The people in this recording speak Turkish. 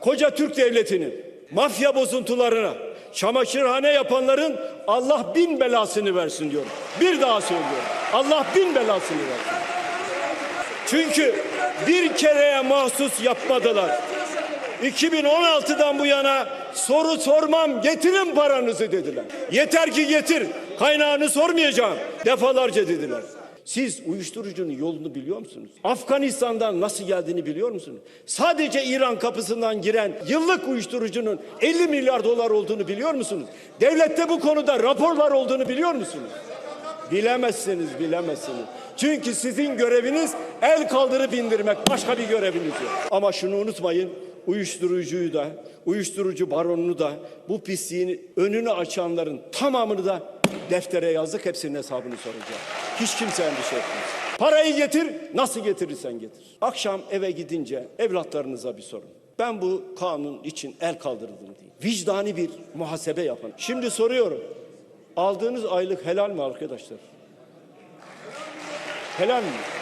Koca Türk devletinin mafya bozuntularına, çamaşırhane yapanların Allah bin belasını versin diyorum. Bir daha söylüyorum. Allah bin belasını versin. Çünkü bir kereye mahsus yapmadılar. 2016'dan bu yana soru sormam getirin paranızı dediler. Yeter ki getir kaynağını sormayacağım defalarca dediler. Siz uyuşturucunun yolunu biliyor musunuz? Afganistan'dan nasıl geldiğini biliyor musunuz? Sadece İran kapısından giren yıllık uyuşturucunun 50 milyar dolar olduğunu biliyor musunuz? Devlette bu konuda raporlar olduğunu biliyor musunuz? Bilemezsiniz, bilemezsiniz. Çünkü sizin göreviniz el kaldırıp indirmek. Başka bir göreviniz yok. Ama şunu unutmayın. Uyuşturucuyu da, uyuşturucu baronunu da, bu pisliğin önünü açanların tamamını da deftere yazdık. Hepsinin hesabını soracağız. Hiç kimse endişe etmez. Parayı getir, nasıl getirirsen getir. Akşam eve gidince evlatlarınıza bir sorun. Ben bu kanun için el kaldırdım diye. Vicdani bir muhasebe yapın. Şimdi soruyorum. Aldığınız aylık helal mi arkadaşlar? Helal mi?